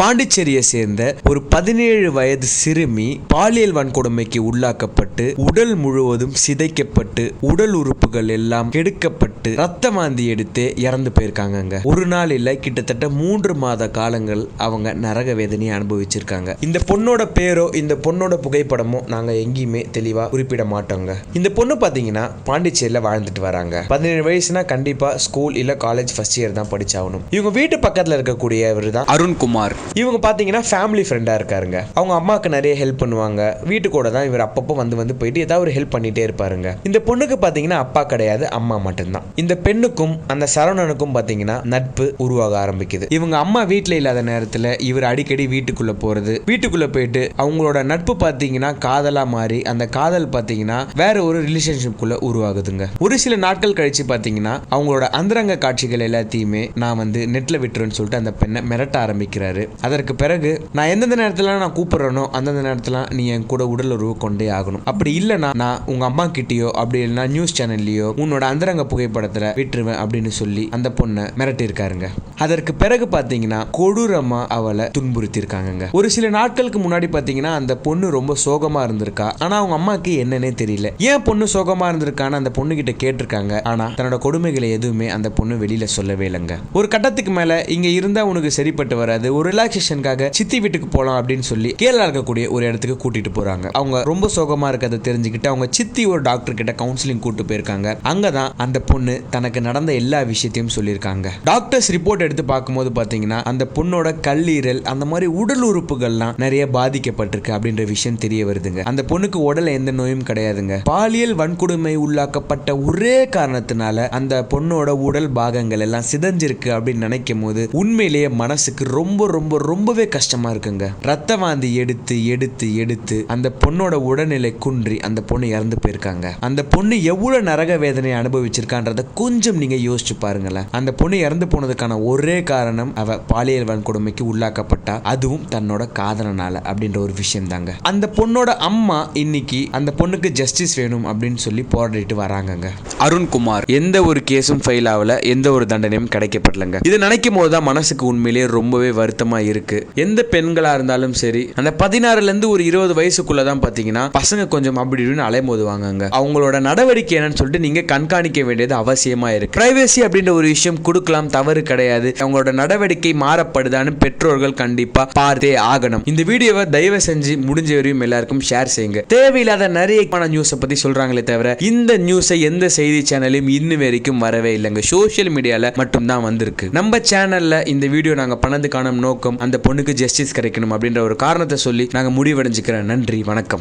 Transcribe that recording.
பாண்டிச்சேரியை சேர்ந்த ஒரு பதினேழு வயது சிறுமி பாலியல் வன்கொடுமைக்கு உள்ளாக்கப்பட்டு உடல் முழுவதும் சிதைக்கப்பட்டு உடல் உறுப்புகள் எல்லாம் கெடுக்கப்பட்டு ரத்த மாந்தி எடுத்து இறந்து போயிருக்காங்கங்க. ஒரு நாள் இல்ல கிட்டத்தட்ட மூன்று மாத காலங்கள் அவங்க நரக வேதனையை அனுபவிச்சிருக்காங்க. இந்த பொண்ணோட பேரோ இந்த பொண்ணோட புகைப்படமோ நாங்க எங்கேயுமே தெளிவா குறிப்பிட மாட்டோங்க. இந்த பொண்ணு பாத்தீங்கன்னா பாண்டிச்சேரியில வாழ்ந்துட்டு வராங்க. பதினேழு வயசுனா கண்டிப்பா ஸ்கூல் இல்ல காலேஜ் ஃபர்ஸ்ட் இயர் தான் படிச்சாகணும். இவங்க வீட்டு பக்கத்துல இருக்கக்கூடியவர் தான் அருண்குமார். இவங்க பார்த்தீங்கன்னா ஃபேமிலி ஃப்ரெண்டாக இருக்காருங்க. அவங்க அம்மாவுக்கு நிறைய ஹெல்ப் பண்ணுவாங்க. வீட்டு கூட தான் இவர் அப்பப்போ வந்து வந்து போயிட்டு ஏதாவது ஒரு ஹெல்ப் பண்ணிகிட்டே இருப்பாருங்க. இந்த பொண்ணுக்கு பார்த்தீங்கன்னா அப்பா கிடையாது அம்மா மட்டும்தான். இந்த பெண்ணுக்கும் அந்த சரவணனுக்கும் பார்த்தீங்கன்னா நட்பு உருவாக ஆரம்பிக்குது. இவங்க அம்மா வீட்டில் இல்லாத நேரத்தில் இவர் அடிக்கடி வீட்டுக்குள்ளே போகிறது வீட்டுக்குள்ளே போயிட்டு அவங்களோட நட்பு பார்த்தீங்கன்னா காதலாக மாறி அந்த காதல் பார்த்தீங்கன்னா வேற ஒரு ரிலேஷன்ஷிப்குள்ளே உருவாகுதுங்க. ஒரு சில நாட்கள் கழித்து பார்த்தீங்கன்னா அவங்களோட அந்தரங்க காட்சிகள் எல்லாத்தையுமே நான் வந்து நெட்டில் விட்டுருன்னு சொல்லிட்டு அந்த பெண்ணை மிரட்ட ஆரம்பிக்கிறாரு. அதற்கு பிறகு நான் எந்தெந்த நேரத்தில் நான் கூப்பிட்றேனோ அந்தந்த நேரத்தில் நீ என் கூட உடல் உறவு கொண்டே ஆகணும். அப்படி இல்லைனா நான் உங்கள் அம்மா கிட்டேயோ அப்படி இல்லைனா நியூஸ் சேனல்லையோ உன்னோட அந்தரங்க புகைப்படத்தில் விட்டுருவேன் அப்படின்னு சொல்லி அந்த பொண்ணை மிரட்டியிருக்காருங்க. அதற்கு பிறகு பார்த்தீங்கன்னா கொடூரமாக அவளை துன்புறுத்தியிருக்காங்கங்க. ஒரு சில நாட்களுக்கு முன்னாடி பார்த்தீங்கன்னா அந்த பொண்ணு ரொம்ப சோகமாக இருந்திருக்கா. ஆனால் அவங்க அம்மாக்கு என்னன்னே தெரியல. ஏன் பொண்ணு சோகமாக இருந்திருக்கான்னு அந்த பொண்ணு கிட்ட கேட்டிருக்காங்க. ஆனால் தன்னோட கொடுமைகளை எதுவுமே அந்த பொண்ணு வெளியில் சொல்லவே இல்லைங்க. ஒரு கட்டத்துக்கு மேலே இங்கே இருந்தால் உனக்கு சரிப்பட்டு வராது. ஒரு ரிலாக்ஸேஷனுக்காக சித்தி வீட்டுக்கு போகலாம் அப்படின்னு சொல்லி கேரளா இருக்கக்கூடிய ஒரு இடத்துக்கு கூட்டிட்டு போறாங்க. அவங்க ரொம்ப சோகமா இருக்கிறத தெரிஞ்சுக்கிட்டு அவங்க சித்தி ஒரு டாக்டர் கிட்ட கவுன்சிலிங் கூட்டு போயிருக்காங்க. அங்கதான் அந்த பொண்ணு தனக்கு நடந்த எல்லா விஷயத்தையும் சொல்லியிருக்காங்க. டாக்டர்ஸ் ரிப்போர்ட் எடுத்து பார்க்கும்போது பாத்தீங்கன்னா அந்த பொண்ணோட கல்லீரல் அந்த மாதிரி உடல் உறுப்புகள்லாம் நிறைய பாதிக்கப்பட்டிருக்கு அப்படின்ற விஷயம் தெரிய வருதுங்க. அந்த பொண்ணுக்கு உடல்ல எந்த நோயும் கிடையாதுங்க. பாலியல் வன்கொடுமை உள்ளாக்கப்பட்ட ஒரே காரணத்தினால அந்த பொண்ணோட உடல் பாகங்கள் எல்லாம் சிதஞ்சிருக்கு அப்படின்னு நினைக்கும் போது உண்மையிலேயே மனசுக்கு ரொம்ப ரொம்ப ரொம்பவே கஷ்டமா இருக்குங்க. ரத்த வாந்தி எடுத்து எடுத்து எடுத்து அந்த பொண்ணோட உடல்நிலை குன்றி அந்த பொண்ணு இறந்து போயிருக்காங்க. அந்த பொண்ணு எவ்வளவு நரக வேதனை அனுபவிச்சிருக்கான்றத கொஞ்சம் நீங்க யோசிச்சு பாருங்களேன். அந்த பொண்ணு இறந்து போனதுக்கான ஒரே காரணம் அவ பாலியல் வன்கொடுமைக்கு உள்ளாக்கப்பட்டா. அதுவும் தன்னோட காதலனால அப்படின்ற ஒரு விஷயம் தாங்க அந்த பொண்ணோட அம்மா இன்னைக்கு அந்த பொண்ணுக்கு ஜஸ்டிஸ் வேணும் அப்படின்னு சொல்லி போராடிட்டு வராங்கங்க. அருண்குமார் எந்த ஒரு கேஸும் ஃபெயில் ஆகல எந்த ஒரு தண்டனையும் கிடைக்கப்படலங்க. இது நினைக்கும் போது தான் மனசுக்கு உண்மையிலேயே ரொம்பவே வருத்தமா இருக்குது எந்த பெண்களாக இருந்தாலும் சரி அந்த பதினாறுலேருந்து ஒரு இருபது வயசுக்குள்ளே தான் பார்த்தீங்கன்னா பசங்க கொஞ்சம் அப்படி இப்படின்னு அலைமோதுவாங்கங்க. அவங்களோட நடவடிக்கை என்னன்னு சொல்லிட்டு நீங்கள் கண்காணிக்க வேண்டியது அவசியமாக இருக்குது பிரைவேசி அப்படின்ற ஒரு விஷயம் கொடுக்கலாம் தவறு கிடையாது. அவங்களோட நடவடிக்கை மாறப்படுதான்னு பெற்றோர்கள் கண்டிப்பாக பார்த்தே ஆகணும். இந்த வீடியோவை தயவு செஞ்சு முடிஞ்ச வரையும் எல்லாருக்கும் ஷேர் செய்யுங்க. தேவையில்லாத நிறைய நியூஸை பற்றி சொல்கிறாங்களே தவிர இந்த நியூஸை எந்த செய்தி சேனலையும் இன்னும் வரைக்கும் வரவே இல்லைங்க. சோஷியல் மீடியாவில் மட்டும்தான் வந்திருக்கு. நம்ம சேனலில் இந்த வீடியோ நாங்கள் பண்ணதுக்கான நோக்கம் அந்த பொண்ணுக்கு ஜஸ்டிஸ் கிடைக்கணும் அப்படின்ற ஒரு காரணத்தை சொல்லி நாங்க முடிவடைஞ்சுக்கிறேன். நன்றி. வணக்கம்.